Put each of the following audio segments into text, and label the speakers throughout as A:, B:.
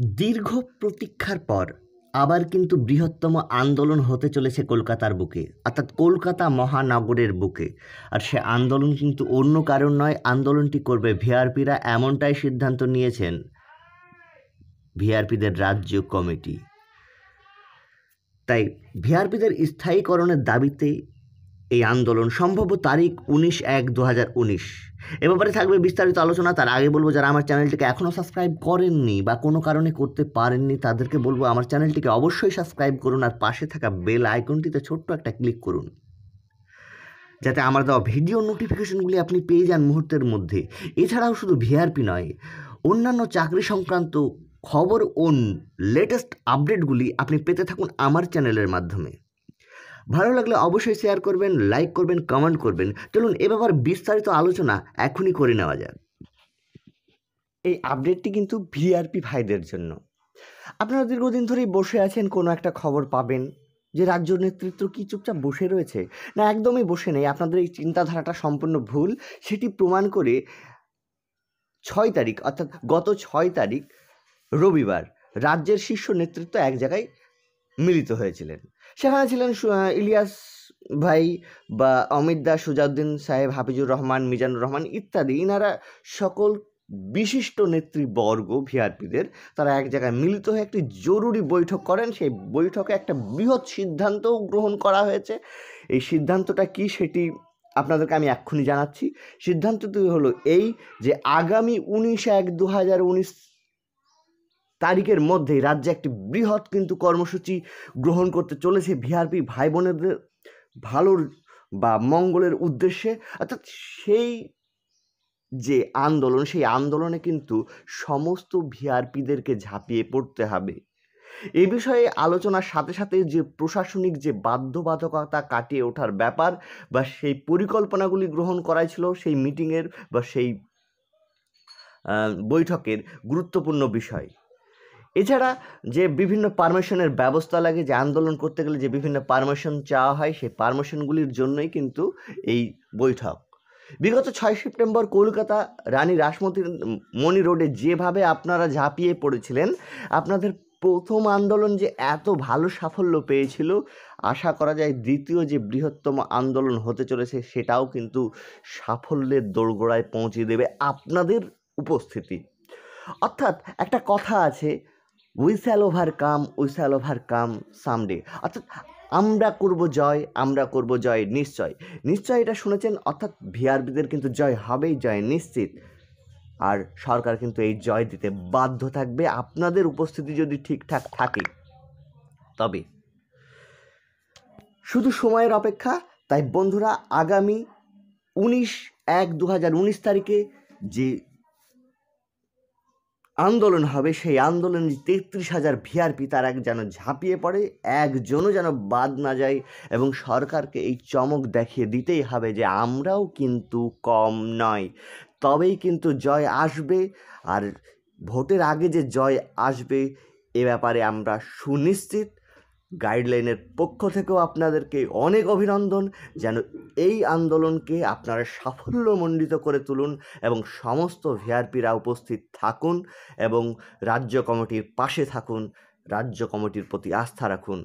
A: দীর্ঘ প্রতীক্ষার পর আবার কিন্তু বৃহত্তম আন্দোলন হতে চলেছে কলকাতার বুকে, অর্থাৎ কলকাতা মহানগরের বুকে। আর সে আন্দোলন কিন্তু অন্য কারণ নয়, আন্দোলনটি করবে ভিআরপিরা এমনটাই সিদ্ধান্ত নিয়েছেন ভিআরপিদের রাজ্য কমিটি। তাই ভিআরপিদের স্থায়ীকরণের দাবিতে এই আন্দোলন সম্ভাব্য তারিখ উনিশ এক দু হাজার উনিশ। এ ব্যাপারে থাকবে বিস্তারিত আলোচনা, তার আগে বলব যারা আমার চ্যানেলটিকে এখনও সাবস্ক্রাইব করেননি বা কোনো কারণে করতে পারেননি, তাদেরকে বলব আমার চ্যানেলটিকে অবশ্যই সাবস্ক্রাইব করুন আর পাশে থাকা বেল আইকনটিতে ছোট্ট একটা ক্লিক করুন। যাতে আমার দেওয়া ভিডিও নোটিফিকেশনগুলি আপনি পেয়ে যান মুহূর্তের মধ্যে। এছাড়াও শুধু ভিআরপি নয়, অন্যান্য চাকরি সংক্রান্ত খবর ও লেটেস্ট আপডেটগুলি আপনি পেতে থাকুন আমার চ্যানেলের মাধ্যমে। ভালো লাগলে অবশ্যই শেয়ার করবেন লাইক করবেন কমেন্ট করবেন। চলুন এ ব্যাপার বিস্তারিত আলোচনা এখনই করে নেওয়া যাক। এই আপডেটটি কিন্তু ভিআরপি ভাইদের জন্য। আপনারা দীর্ঘদিন ধরেই বসে আছেন, কোনো একটা খবর পাবেন যে রাজ্য নেতৃত্ব কি চুপচাপ বসে রয়েছে? না, একদমই বসে নেই। আপনাদের এই চিন্তাধারাটা সম্পূর্ণ ভুল। সেটি প্রমাণ করে ছয় তারিখ, অর্থাৎ গত ছয় তারিখ রবিবার রাজ্যের শীর্ষ নেতৃত্ব এক জায়গায় মিলিত হয়েছিলেন। সেখানে ছিলেন ইলিয়াস ভাই বা অমিত দাস সুজাউদ্দিন সাহেব, হাফিজুর রহমান, মিজানুর রহমান ইত্যাদি। ইনারা সকল বিশিষ্ট নেতৃবর্গ, ভিআরপিদের। তারা এক জায়গায় মিলিত হয়ে একটি জরুরি বৈঠক করেন। সেই বৈঠকে একটা বৃহৎ সিদ্ধান্তও গ্রহণ করা হয়েছে। এই সিদ্ধান্তটা কি সেটি আপনাদেরকে আমি এক্ষুনি জানাচ্ছি। সিদ্ধান্তটি হলো এই যে আগামী উনিশ এক দু হাজার উনিশ তারিখের মধ্যেই রাজ্যে একটি বৃহৎ কিন্তু কর্মসূচি গ্রহণ করতে চলেছে ভিআরপি ভাই বোনেদের ভালোর বা মঙ্গলের উদ্দেশ্যে। অর্থাৎ সেই যে আন্দোলন, সেই আন্দোলনে কিন্তু সমস্ত ভিআরপিদেরকে ঝাঁপিয়ে পড়তে হবে। এ বিষয়ে আলোচনার সাথে সাথে যে প্রশাসনিক যে বাধ্যবাধকতা কাটিয়ে ওঠার ব্যাপার বা সেই পরিকল্পনাগুলি গ্রহণ করাই ছিল সেই মিটিংয়ের বা সেই বৈঠকের গুরুত্বপূর্ণ বিষয়। এছাড়া যে বিভিন্ন পারমিশনের ব্যবস্থা লাগে, যে আন্দোলন করতে গেলে যে বিভিন্ন পারমিশন চাওয়া হয়, সেই পারমিশনগুলির জন্যই কিন্তু এই বৈঠক। বিগত ছয় সেপ্টেম্বর কলকাতা রানী রাসমতি মণি রোডে যেভাবে আপনারা ঝাঁপিয়ে পড়েছিলেন, আপনাদের প্রথম আন্দোলন যে এত ভালো সাফল্য পেয়েছিল, আশা করা যায় দ্বিতীয় যে বৃহত্তম আন্দোলন হতে চলেছে, সেটাও কিন্তু সাফল্যের দোরগোড়ায় পৌঁছে দেবে আপনাদের উপস্থিতি। অর্থাৎ একটা কথা আছে we shall overcome we shall overcome someday অর্থাৎ আমরা করব জয়, আমরা করব জয়, নিশ্চয়। নিশ্চয় এটা শুনেছেন, অর্থাৎ ভিআরবিদের কিন্তু জয় হবেই, জয় নিশ্চিত। আর সরকার কিন্তু এই জয় দিতে বাধ্য থাকবে, আপনাদের উপস্থিতি যদি ঠিকঠাক থাকে। তবে শুধু সময়ের অপেক্ষা, তাই বন্ধুরা, আগামী উনিশ এক দু হাজার উনিশ তারিখে যে আন্দোলন হবে, সেই আন্দোলনে তেত্রিশ হাজার ভিআরপি এক যেন ঝাঁপিয়ে পড়ে, একজনও যেন বাদ না যায় এবং সরকারকে এই চমক দেখিয়ে দিতেই হবে যে আমরাও কিন্তু কম নয়। তবেই কিন্তু জয় আসবে আর ভোটের আগে যে জয় আসবে এ ব্যাপারে আমরা সুনিশ্চিত। গাইডলাইনের পক্ষ থেকেও আপনাদেরকে অনেক অভিনন্দন। যেন এই আন্দোলনকে আপনারা সাফল্যমণ্ডিত করে তুলুন এবং সমস্ত ভিআরপিরা উপস্থিত থাকুন এবং রাজ্য কমিটির পাশে থাকুন, রাজ্য কমিটির প্রতি আস্থা রাখুন।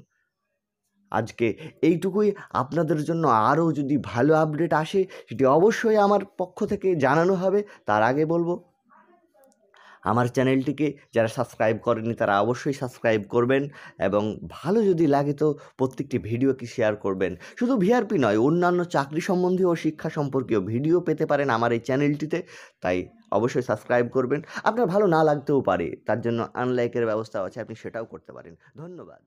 A: আজকে এইটুকুই। আপনাদের জন্য আরও যদি ভালো আপডেট আসে, সেটি অবশ্যই আমার পক্ষ থেকে জানানো হবে। তার আগে বলব আমার চ্যানেলটিকে যারা সাবস্ক্রাইব করেনি তারা অবশ্যই সাবস্ক্রাইব করবেন এবং ভালো যদি লাগে তো প্রত্যেকটি ভিডিওকে শেয়ার করবেন। শুধু ভিআরপি নয়, অন্যান্য চাকরি সম্বন্ধীয় শিক্ষা সম্পর্কীয় ভিডিও পেতে পারেন আমার এই চ্যানেলটিতে। তাই অবশ্যই সাবস্ক্রাইব করবেন। আপনার ভালো না লাগতেও পারে, তার জন্য আনলাইকের ব্যবস্থা আছে, আপনি সেটাও করতে পারেন। ধন্যবাদ।